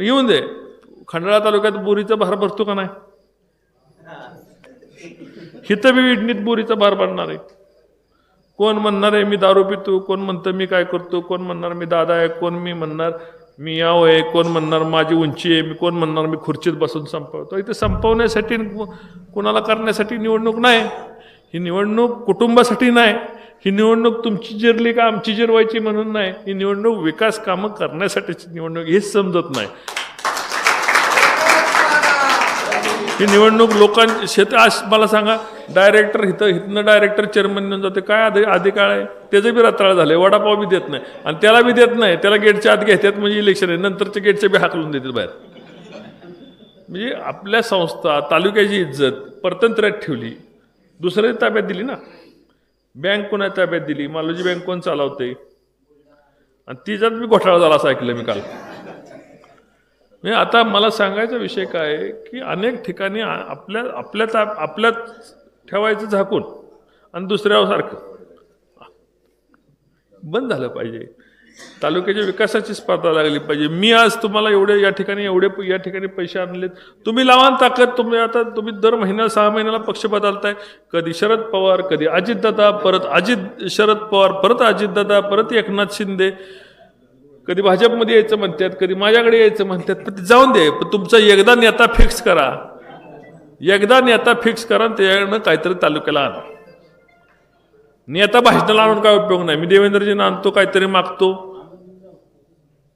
येऊन दे. खंडाळा तालुक्यात बोरीचा भार भरतो का नाही? हिथं बी विडणीत बोरीचा भार भरणार आहे. कोण म्हणणार आहे मी दारू पितो कोण म्हणतं मी काय करतो कोण म्हणणार मी दादा आहे कोण मी म्हणणार मी याव आहे कोण म्हणणार माझी उंची आहे मी कोण म्हणणार मी खुर्चीत बसून संपवतो. इथे संपवण्यासाठी कोणाला करण्यासाठी निवडणूक नाही. ही निवडणूक कुटुंबासाठी नाही. ही निवडणूक तुमची जिरली का आमची जिरवायची म्हणून नाही. ही निवडणूक विकास कामं करण्यासाठीची निवडणूक हेच समजत नाही. ही निवडणूक लोकांची शेत आज मला सांगा डायरेक्टर इथं इथनं डायरेक्टर चेअरमन नेऊन जाते. काय आधी आधी काळ आहे? त्याचं बी रताळ झालंय. वडापाव बी देत नाही. आणि त्याला बी देत नाही. त्याला गेटच्या आत घेतात म्हणजे इलेक्शन आहे. नंतरच्या गेटच्या बी हाकलून देतात बाहेर. म्हणजे आपल्या संस्था तालुक्याची इज्जत परतंत्र्यात ठेवली. दुसऱ्या ताब्यात दिली ना. बँक कोणा ताब्यात दिली? मालोजी बँक कोण चालवते आणि तिच्यात मी घोटाळा झाला असं ऐकलं मी काल. म्हणजे आता मला सांगायचा विषय काय की अनेक ठिकाणी आपल्या आपल्या ताब आपल्यात ठेवायचं झाकून आणि दुसऱ्यासारखं बंद झालं पाहिजे. तालुक्याच्या विकासाची स्पर्धा लागली पाहिजे. मी आज तुम्हाला एवढे या ठिकाणी एवढे या ठिकाणी पैसे आणलेत. तुम्ही लावान ताकद. तुम्ही आता तुम्ही दर महिन्याला सहा महिन्याला पक्ष बदलताय. कधी शरद पवार कधी अजितदादा परत अजित शरद पवार परत अजितदादा परत एकनाथ शिंदे. कधी भाजपमध्ये यायचं म्हणतात कधी माझ्याकडे यायचं म्हणतात पण ते जाऊन दे. पण तुमचा एकदा नेता फिक्स करा. एकदा नेता फिक्स करा आणि त्याच्याकडनं काहीतरी तालुक्याला आणा. नेता भाषणाला आणून काय उपयोग नाही. मी देवेंद्रजींना आणतो काहीतरी मागतो.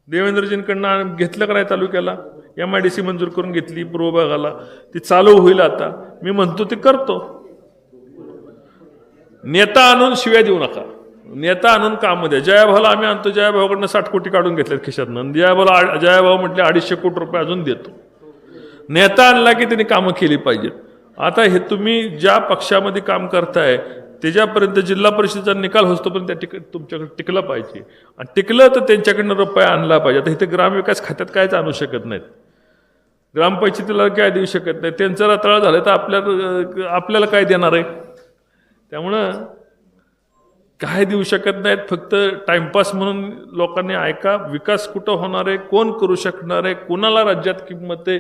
देवेंद्रजींकडनं आण- घेतलं का नाही तालुक्याला? एम आय डी सी मंजूर करून घेतली पूर्व भागाला. ती चालू होईल आता. मी म्हणतो ते करतो. नेता आणून शिव्या देऊ नका. नेता आणून काम द्या. जयाभाऊला आम्ही आणतो. जयाभाऊकडनं साठ कोटी काढून घेतल्यात खिशातनं. जयाभाऊला जयाभाऊ म्हटले अडीचशे कोटी रुपये अजून देतो. नेता आणला की त्यांनी कामं केली पाहिजेत. आता हे तुम्ही ज्या पक्षामध्ये काम करताय त्याच्यापर्यंत जिल्हा परिषदेचा निकाल होतोपर्यंत त्या टिक तुमच्याकडे टिकला पाहिजे. आणि टिकलं तर त्यांच्याकडनं रुपया आणला पाहिजे. आता इथे ग्रामविकास खात्यात कायच आणू शकत नाहीत. ग्रामपंचायतीला काय देऊ शकत नाही त्यांचा रताळा झालं तर आपल्या आपल्याला काय देणार आहे? त्यामुळं काय देऊ शकत नाहीत. फक्त टाइमपास म्हणून लोकांनी ऐका विकास कुठं होणार आहे? कोण करू शकणार आहे? कोणाला राज्यात किंमत आहे?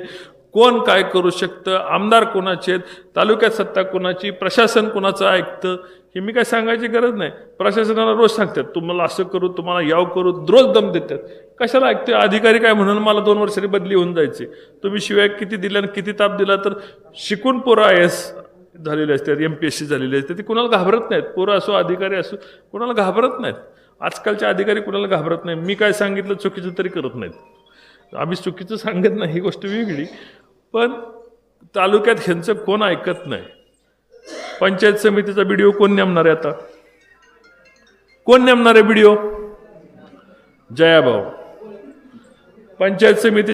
कोण काय करू शकतं? आमदार कोणाचे आहेत? तालुक्यात सत्ता कोणाची? प्रशासन कोणाचं ऐकतं? हे मी काय सांगायची गरज नाही. प्रशासनाला रोज सांगतात तुम्हाला असं करू तुम्हाला याव करू रोज दम देतात. कशाला ऐकते अधिकारी काय म्हणून मला दोन वर्षांनी बदली होऊन जायची? तुम्ही शिवाय किती दिल्या आणि किती ताप दिला तर शिकून पोरं आय एस झालेले असतात एम पी एस सी झालेले असतात. ते कुणाला घाबरत नाहीत. पोरं असो अधिकारी असो कुणाला घाबरत नाहीत. आजकालचे अधिकारी कुणाला घाबरत नाही मी काय सांगितलं चुकीचं तरी करत नाहीत. आम्ही चुकीचं सांगत नाही ही गोष्ट वेगळी. पण तालुक्यात ह्यांचं कोण ऐकत नाही? पंचायत समितीचा व्हिडिओ कोण नेमणार आहे आता? कोण नेमणार आहे व्हिडिओ जयाभाऊ. पंचायत समिती